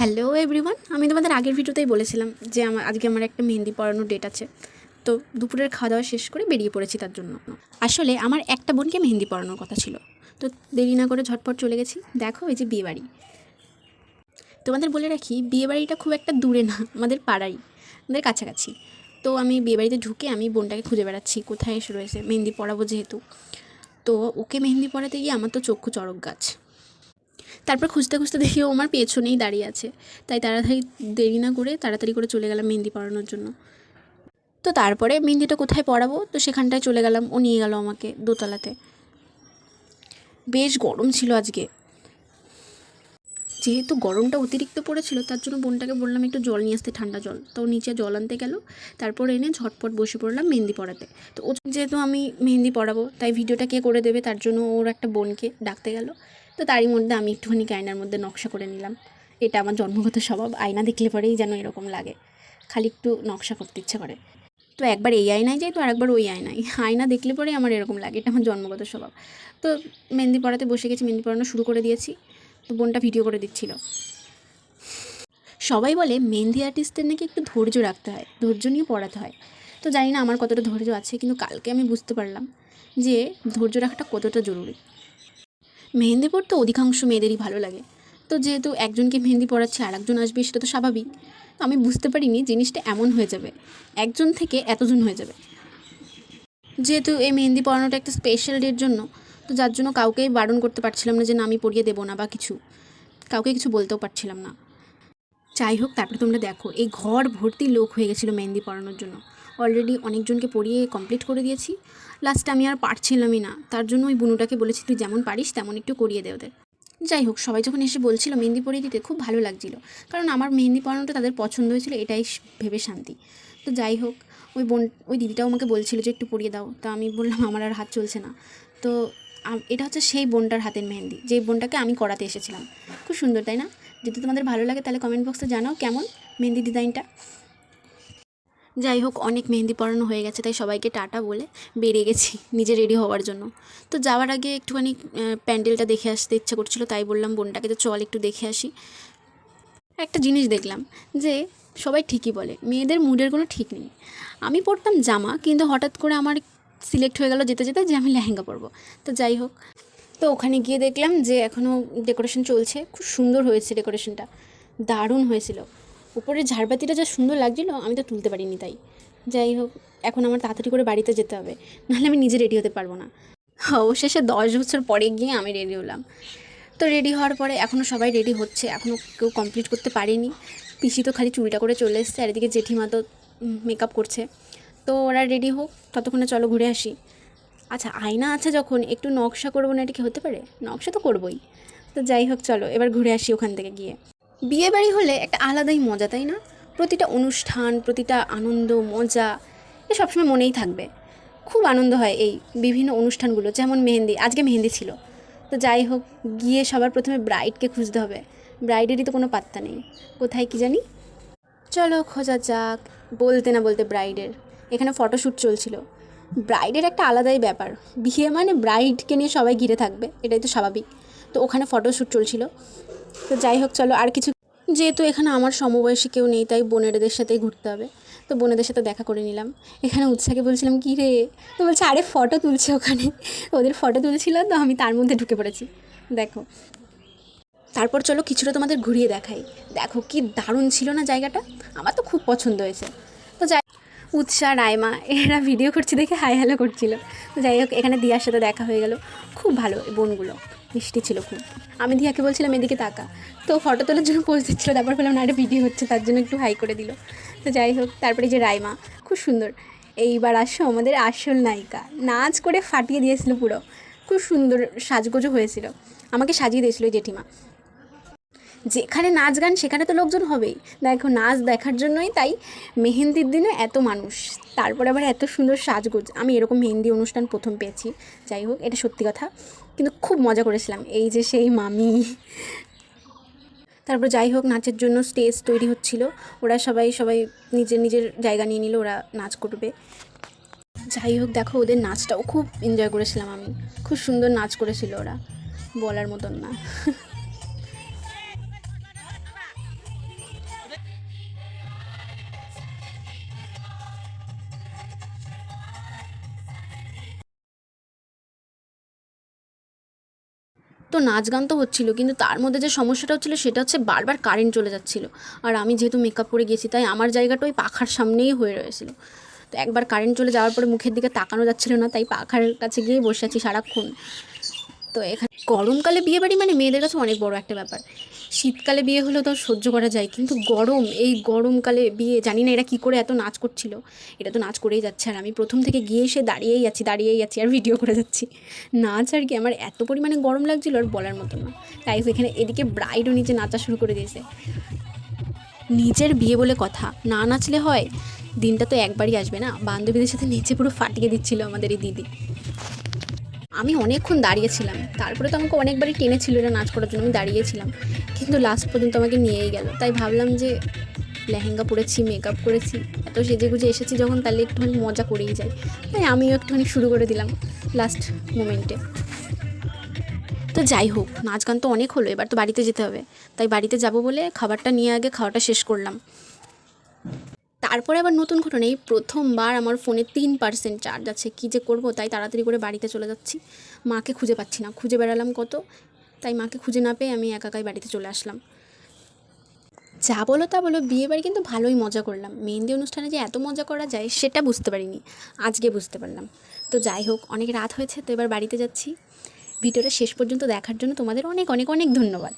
Hello everyone, আমি তোমাদের আগের ভিডিওতেই বলেছিলাম যে আমার, আজকে আমার একটা মেহেন্দি পড়ানোর ডেট আছে। তো দুপুরের খাওয়া দাওয়া শেষ করে বেরিয়ে পড়েছি তার জন্য। আসলে আমার একটা বোনকে মেহেন্দি পড়ানোর কথা ছিল। তো দেরি না করে ঝটপট চলে গেছি। দেখো এই যে বিয়েবাড়ি। তোমাদের বলে রাখি, বিয়েবাড়িটা খুব একটা দূরে না, আমাদের পাড়াই আমাদের কাছাকাছি। তো আমি বিয়েবাড়িতে ঢুকে আমি বোনটাকে খুঁজে বেড়াচ্ছি, কোথায় এসে রয়েছে, মেহেন্দি পড়াবো যেহেতু। তো ওকে মেহেন্দি পড়াতে গিয়ে আমার তো চক্ষু চড়ক গাছ। তারপর খুঁজতে খুঁজতে দেখি ও আমার পেছনেই দাঁড়িয়ে আছে। তাই তাড়াতাড়ি দেরি না করে তাড়াতাড়ি করে চলে গেলাম মেহেন্দি পড়ানোর জন্য। তো তারপরে মেহেন্দিটা কোথায় পড়াবো তো সেখানটায় চলে গেলাম। ও নিয়ে গেল আমাকে দোতলাতে। বেশ গরম ছিল আজকে। যেহেতু গরমটা অতিরিক্ত পড়েছিল, তার জন্য বোনটাকে বললাম একটু জল নিয়ে আসতে, ঠান্ডা জল। তো নিচে জল আনতে গেল। তারপর এনে ঝটপট বসে পড়লাম মেহেন্দি পড়াতে তো ও যেহেতু আমি মেহেন্দি পড়াবো তাই ভিডিওটা কে করে দেবে? তার জন্য ওর একটা বোনকে ডাকতে গেল। তো তারই মধ্যে আমি একটুখানি আয়নার মধ্যে নকশা করে নিলাম। এটা আমার জন্মগত স্বভাব, আয়না দেখলে পরেই যেন এরকম লাগে। খালি একটু নকশা করতে ইচ্ছে করে। তো একবার এই আয়নায় যাই তো আরেকবার ওই আয়নায়। আয়না দেখলে পরে আমার এরকম লাগে, এটা আমার জন্মগত স্বভাব। তো মেহেন্দি পড়াতে বসে গেছি, মেহেন্দি পড়ানো শুরু করে দিয়েছি। তো বোনটা ভিডিও করে দিচ্ছিল। সবাই বলে মেহেন্দি আর্টিস্টদের নাকি একটু ধৈর্য রাখতে হয়, ধৈর্য নিয়ে পড়াতে হয়। তো জানি না আমার কতটা ধৈর্য আছে, কিন্তু কালকে আমি বুঝতে পারলাম যে ধৈর্য রাখাটা কতটা জরুরি। মেহেন্দি পড়তে অধিকাংশ মেয়েদেরই ভালো লাগে। তো যেহেতু একজনকে মেহেন্দি পড়াচ্ছে আর একজন আসবে, সেটা তো স্বাভাবিক। আমি বুঝতে পারিনি জিনিসটা এমন হয়ে যাবে। একজন থেকে এতজন হয়ে যাবে। যেহেতু এই মেহেন্দি পড়ানোটা একটা স্পেশাল ডের জন্য, তো যার জন্য কাউকেই বারণ করতে পারছিলাম না যে না, আমি পড়িয়ে দেবো না বা কিছু। কাউকে কিছু বলতেও পারছিলাম না। যাই হোক, তারপরে তোমরা দেখো, এই ঘর ভর্তি লোক হয়ে গেছিল মেহেন্দি পড়ানোর জন্য। অলরেডি অনেকজনকে পড়িয়ে কমপ্লিট করে দিয়েছি। লাস্টে আমি আর পারছিলামই না। তার জন্য ওই বুনুটাকে বলেছি, তুই যেমন পারিস, তেমন একটু করিয়ে দে ওদের। যাই হোক, সবাই যখন এসে বলছিল মেহেন্দি পরিয়ে দিতে, খুব ভালো লাগছিল। কারণ আমার মেহেন্দি পরানোটা তাদের পছন্দ হয়েছিল, এটাই ভেবে শান্তি। তো যাই হোক, ওই বোন, ওই দিদিটাও আমাকে বলছিল যে একটু পরিয়ে দাও। তা আমি বললাম, আমার আর হাত চলছে না। তো এটা হচ্ছে সেই বোনটার হাতের মেহেন্দি, যেই বোনটাকে আমি করাতে এসেছিলাম। খুব সুন্দর, তাই না? যদি তোমাদের ভালো লাগে, তাহলে কমেন্ট বক্সে জানাও কেমন মেহেন্দি ডিজাইনটা যাই হোক, অনেক মেহেন্দি পড়ানো হয়ে গেছে, তাই সবাইকে টাটা বলে বেরিয়ে গেছি নিজে রেডি হওয়ার জন্য। তো যাওয়ার আগে একটুখানি প্যান্ডেলটা দেখে আসতে ইচ্ছা করছিল, তাই বললাম বোনটাকে তো চল একটু দেখে আসি। একটা জিনিস দেখলাম যে সবাই ঠিকই বলে, মেয়েদের মুডের কোনো ঠিক নেই। আমি পরতাম জামা, কিন্তু হঠাৎ করে আমার সিলেক্ট হয়ে গেল যেতে যেতে যে আমি লেহেঙ্গা পরবো। তো যাই হোক, তো ওখানে গিয়ে দেখলাম যে এখনও ডেকোরেশন চলছে, খুব সুন্দর হয়েছে ডেকোরেশনটা দারুণ হয়েছিল। উপরের ঝাড়বাতিটা যা সুন্দর লাগছিল, আমি তো তুলতে পারিনি তাই। যাই হোক, এখন আমার তাড়াতাড়ি করে বাড়িতে যেতে হবে, নাহলে আমি নিজে রেডি হতে পারব না। অবশেষে দশ বছর পরে গিয়ে আমি রেডি হলাম। তো রেডি হওয়ার পরে এখনও সবাই রেডি হচ্ছে এখনও কেউ কমপ্লিট করতে পারেনি। পিসি তো খালি চুলটা করে চলে এসছে, আর এদিকে জেঠিমা তো মেকআপ করছে। তো ওরা রেডি হোক, ততক্ষণে চলো ঘুরে আসি। আচ্ছা আয়না আছে যখন, একটু নকশা করব না এটা কি হতে পারে? নকশা তো করবোই। তো যাই হোক, চলো, এবার ঘুরে আসি ওখান থেকে গিয়ে। বিয়ে বাড়ি হলে একটা আলাদাই মজা, তাই না? প্রতিটা অনুষ্ঠান, প্রতিটা আনন্দ, মজা, এ সবসময় মনেই থাকবে। খুব আনন্দ হয় এই বিভিন্ন অনুষ্ঠানগুলো, যেমন মেহেন্দি, আজকে মেহেন্দি ছিল। তো যাই হোক, গিয়ে সবার প্রথমে ব্রাইডকে খুঁজতে হবে। ব্রাইডেরই তো কোনো পাত্তা নেই। কোথায় কি জানি? চলো খোঁজা যাক, বলতে না বলতে ব্রাইডের এখানে ফটোশ্যুট চলছিল। ব্রাইডের একটা আলাদাই ব্যাপার। বিয়ে মানে ব্রাইডকে নিয়ে সবাই ঘিরে থাকবে, এটাই তো স্বাভাবিক। তো ওখানে ফটোশ্যুট চলছিল। তো যাই হোক, চলো আর কিছু যেহেতু এখানে আমার সমবয়সী কেউ নেই, তাই বোনেদের সাথেই ঘুরতে হবে। তো বোনেদের সাথে দেখা করে নিলাম। এখানে উৎসাকে বলছিলাম, কী রে? তো বলছে, আরে ফটো তুলছে ওখানে। ওদের ফটো তুলছিল, তো আমি তার মধ্যে ঢুকে পড়েছি। দেখো। তারপর চলো কিছুটা তোমাদের ঘুরিয়ে দেখাই। দেখো কি দারুণ ছিল না জায়গাটা? আমার তো খুব পছন্দ হয়েছে। তো যাই উৎসা রায়মা এরা ভিডিও করছে দেখে হাই হ্যালো করছিল। তো যাই হোক, এখানে দিয়ার সাথে দেখা হয়ে গেল। খুব ভালো, এই বোনগুলো। মিষ্টি ছিল খুব। আমি দিয়াকে বলছিলাম, এদিকে তাকা। তো ফটো তোলার জন্য পোস্ট দিচ্ছিল, তারপর বললাম, না একটা ভিডিও হচ্ছে, তার জন্য একটু হাই করে দিল। তো যাই হোক, তারপরে যে রায়মা খুব সুন্দর। এইবার আসো আমাদের আসল নায়িকা। নাচ করে ফাটিয়ে দিয়েছিল পুরো। খুব সুন্দর সাজগোজও হয়েছিল। আমাকে সাজিয়ে দিয়েছিল জেঠিমা। যেখানে নাচ গান, সেখানে তো লোকজন হবেই। দেখো, নাচ দেখার জন্যই তাই মেহেন্দির দিনে এত মানুষ। তারপরে আবার এত সুন্দর সাজগোজ। আমি এরকম মেহেন্দি অনুষ্ঠান প্রথম পেয়েছি। যাই হোক, এটা সত্যি কথা। কিন্তু খুব মজা করেছিলাম। এই যে সেই মামি। তারপর যাই হোক, নাচের জন্য স্টেজ তৈরি হচ্ছিল। ওরা সবাই সবাই নিজের নিজের জায়গা নিয়ে নিল, ওরা নাচ করবে। যাই হোক, দেখো, ওদের নাচটাও খুব এনজয় করেছিলাম আমি। খুব সুন্দর নাচ করেছিল ওরা। বলার মতন না। নাচ গান তো হচ্ছিল, কিন্তু তার মধ্যে যে সমস্যাটা হচ্ছিল সেটা হচ্ছে বারবার কারেন্ট চলে যাচ্ছিল। আর আমি যেহেতু মেকআপ করে গেছি তাই আমার জায়গাটা ওই পাখার সামনেই হয়ে রয়েছিল। তো একবার কারেন্ট চলে যাওয়ার পরে মুখের দিকে তাকানো যাচ্ছিল না, তাই পাখার কাছে গিয়ে বসে আছি সারাক্ষণ। তো এখানে গরমকালে বিয়ে বাড়ি মানে মেয়েদের কাছে অনেক বড় একটা ব্যাপার। শীতকালে বিয়ে হলেও তো সহ্য করা যায়, কিন্তু গরম, এই গরমকালে বিয়ে, জানি না এরা কী করে এত নাচ করছিল। এটা তো নাচ করেই যাচ্ছে আর আমি প্রথম থেকে গিয়ে এসে দাঁড়িয়েই আছি দাঁড়িয়েই আছি আর ভিডিও করে যাচ্ছি। নাচ আর কি আমার এত পরিমাণে গরম লাগছিল আর বলার মতো না। তাই এখানে এদিকে ব্রাইডও নিচে নাচা শুরু করে দিয়েছে। নিজের বিয়ে বলে কথা, না নাচলে হয়, দিনটা তো একবারই আসবে না। বান্ধবীদের সাথে নেচে পুরো ফাটিয়ে দিচ্ছিল আমাদের এই দিদি। আমি অনেকক্ষণ দাঁড়িয়েছিলাম। তারপরে তো আমাকে অনেকবারই টেনেছিল এটা নাচ করার জন্য, আমি দাঁড়িয়েছিলাম। কিন্তু লাস্ট পর্যন্ত আমাকে নিয়েই গেল। তাই ভাবলাম যে লেহেঙ্গা পরেছি মেকআপ করেছি, এত সেজে গুজে এসেছি যখন তাহলে একটুখানি মজা করেই যাই। তাই আমিও একটুখানি শুরু করে দিলাম লাস্ট মোমেন্টে তো যাই হোক, নাচ গান তো অনেক হলো, এবার তো বাড়িতে যেতে হবে। তাই বাড়িতে যাব বলে খাবারটা নিয়ে আগে খাওয়াটা শেষ করলাম। তারপরে আবার নতুন ঘটনা, এই প্রথমবার আমার ফোনে তিন পার্সেন্ট চার্জ আছে। কী যে করব, তাই তাড়াতাড়ি করে বাড়িতে চলে যাচ্ছি। মাকে খুঁজে পাচ্ছি না। খুঁজে বেড়ালাম কত? তাই মাকে খুঁজে না পেয়ে আমি একাকাই বাড়িতে চলে আসলাম। যা বলো তা বলো বিয়ে বাড়ি কিন্তু ভালোই মজা করলাম। মেহেন্দি অনুষ্ঠানে যে এত মজা করা যায়, সেটা বুঝতে পারিনি। আজকে বুঝতে পারলাম। তো যাই হোক, অনেক রাত হয়েছে, তো এবার বাড়িতে যাচ্ছি। ভিডিওটা শেষ পর্যন্ত দেখার জন্য তোমাদের অনেক অনেক অনেক ধন্যবাদ।